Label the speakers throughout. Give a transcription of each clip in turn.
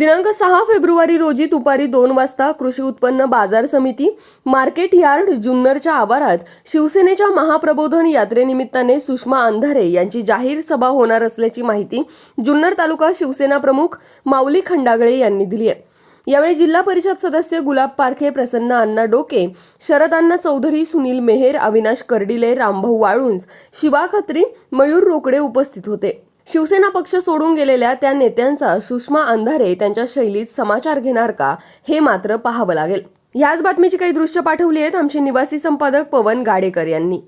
Speaker 1: दिनांक सहा फेब्रुवारी रोजी दुपारी दोन वाजता कृषी उत्पन्न बाजार समिती मार्केट यार्ड जुन्नरच्या आवारात शिवसेनेच्या महाप्रबोधन यात्रेनिमित्ताने सुषमा अंधारे यांची जाहीर सभा होणार असल्याची माहिती जुन्नर तालुका शिवसेना प्रमुख माऊली खंडागळे यांनी दिली आहे. यावेळी जिल्हा परिषद सदस्य गुलाब पारखे प्रसन्न अण्णा डोके शरद अण्णा चौधरी सुनील मेहेर अविनाश कर्डिले रामभाऊ वाळुंज शिवा खत्री मयूर रोकडे उपस्थित होते. शिवसेना पक्ष सोडून गेलेल्या त्या नेत्यांचा सुषमा अंधारे त्यांच्या शैलीत समाचार घेणार का हे मात्र पाहावं लागेल. याच बातमीची काही दृश्य पाठवली आहेत आमचे निवासी संपादक पवन गाडेकर यांनी.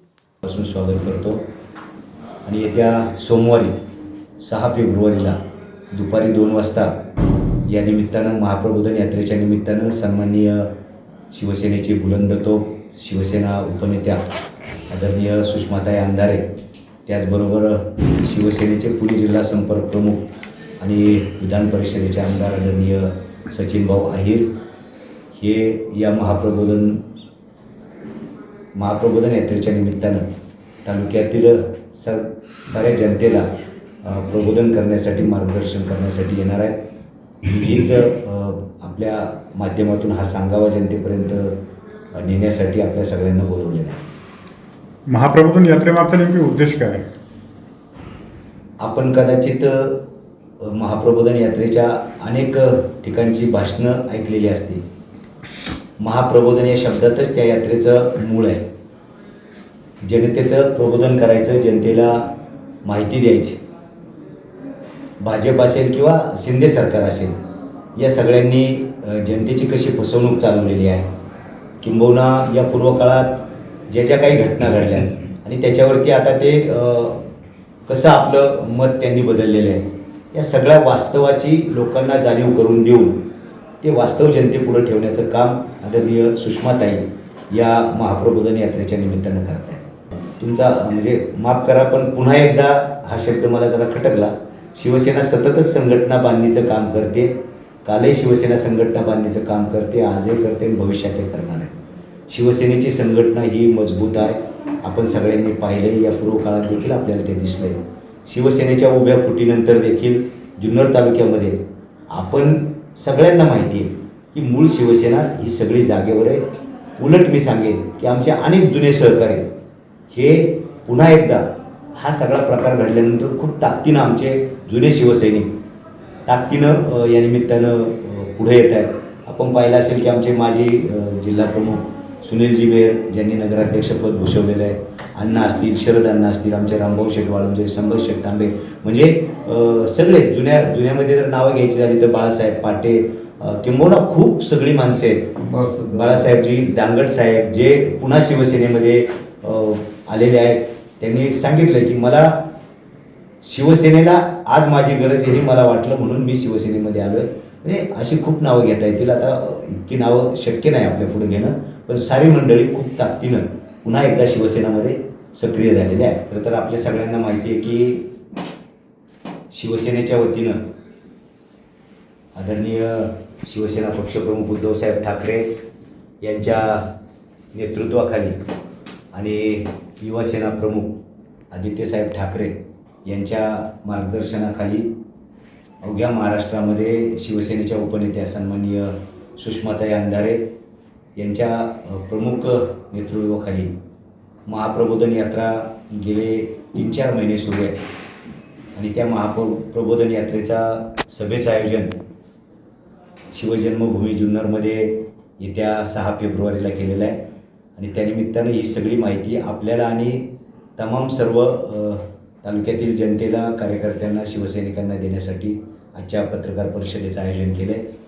Speaker 2: पासून स्वागत करतो. आणि येत्या सोमवारी सहा फेब्रुवारीला दुपारी दोन वाजता या निमित्तानं महाप्रबोधन यात्रेच्या निमित्तानं सन्माननीय शिवसेनेचे बुलंद तोप शिवसेना उपनेत्या आदरणीय सुषमाताई अंधारे त्याचबरोबर शिवसेनेचे पुणे जिल्हा संपर्क प्रमुख आणि विधान परिषदेचे आमदार आदरणीय सचिन भाऊ आहिर हे या महाप्रबोधन महाप्रबोधन यात्रेच्या निमित्तानं तालुक्यातील स साऱ्या जनतेला प्रबोधन करण्यासाठी मार्गदर्शन करण्यासाठी येणार आहेत. हीच आपल्या माध्यमातून हा सांगावा जनतेपर्यंत नेण्यासाठी आपल्या सगळ्यांना बोलवलेला आहे.
Speaker 3: महाप्रबोधन यात्रेमागचा नेमकी उद्देश काय? आहे?
Speaker 2: आपण कदाचित महाप्रबोधन यात्रेच्या अनेक ठिकाणची भाषणं ऐकलेली असतील. महाप्रबोधन या शब्दातच त्या यात्रेचं मूळ आहे. जनतेचं प्रबोधन करायचं जनतेला माहिती द्यायची. भाजप असेल किंवा शिंदे सरकार असेल या सगळ्यांनी जनतेची कशी फसवणूक चालवलेली आहे? किंबहुना या पूर्वकाळात ज्या ज्या काही घटना घडल्या आणि त्याच्यावरती आता ते कसं आपलं मत त्यांनी बदललेलं आहे या सगळ्या वास्तवाची लोकांना जाणीव करून देऊन ते वास्तव जनतेपुढं ठेवण्याचं काम आदरणीय सुषमाताई या महाप्रबोधन यात्रेच्या निमित्तानं करत आहे तुमचा म्हणजे माफ करा पण पुन्हा एकदा हा शब्द मला जरा खटकला. शिवसेना सततच संघटना बांधणीचं काम करते. कालही शिवसेना संघटना बांधणीचं काम करते आजही करते आणि भविष्यातही करणार आहे. शिवसेनेची संघटना ही मजबूत आहे. आपण सगळ्यांनी पाहिले या पूर्व काळात देखील आपल्याला ते दिसलंय. शिवसेनेच्या उभ्या फुटीनंतर देखील जुन्नर तालुक्यामध्ये आपण सगळ्यांना माहिती आहे की मूळ शिवसेना ही सगळी जागेवर आहे. उलट मी सांगेन की आमचे अनेक जुने सहकारी हे पुन्हा एकदा हा सगळा प्रकार घडल्यानंतर खूप ताकदीनं आमचे जुने शिवसैनिक ताकदीनं या निमित्तानं पुढे येत आहेत. आपण पाहिलं असेल की आमचे माजी जिल्हाप्रमुख सुनीलजी मेहर ज्यांनी नगराध्यक्षपद भूषवलेलं आहे. अण्णा असतील शरद अण्णा असतील आमचे रामभाऊ शेठ वाळुंजे शेठ तांबे म्हणजे सगळे जुन्या जुन्यामध्ये जर नावं घ्यायची झाली तर बाळासाहेब पाटे किंबहुना खूप सगळी माणसं आहेत. बाळासाहेबजी दांगड साहेब जे पुन्हा शिवसेनेमध्ये आलेले आहेत. त्यांनी सांगितलं की मला शिवसेनेला आज माझी गरज आहे हे मला वाटलं म्हणून मी शिवसेनेमध्ये आलो आहे म्हणजे अशी खूप नावं घेता येतील. आता इतकी नावं शक्य नाही आपल्या पुढे घेणं पण सारी मंडळी खूप ताकदीनं पुन्हा एकदा शिवसेनामध्ये सक्रिय झालेली आहे खरं तर आपल्या सगळ्यांना माहिती आहे की शिवसेनेच्या वतीनं आदरणीय शिवसेना पक्षप्रमुख उद्धवसाहेब ठाकरे यांच्या नेतृत्वाखाली आणि युवासेना प्रमुख आदित्यसाहेब ठाकरे यांच्या मार्गदर्शनाखाली अवघ्या महाराष्ट्रामध्ये शिवसेनेच्या उपनेत्या सन्माननीय सुषमाताई अंधारे यांच्या प्रमुख नेतृत्वाखाली महाप्रबोधन यात्रा गेले तीन चार महिने सुरू आहे. आणि त्या महाप्र प्रबोधन यात्रेचा सभेचं आयोजन शिवजन्मभूमी जुन्नरमध्ये येत्या सहा फेब्रुवारीला केलेलं आहे. आणि त्यानिमित्तानं ही सगळी माहिती आपल्याला आणि तमाम सर्व तालुक्यातील जनतेला कार्यकर्त्यांना शिवसैनिकांना देण्यासाठी आजच्या पत्रकार परिषदेचं आयोजन केलं आहे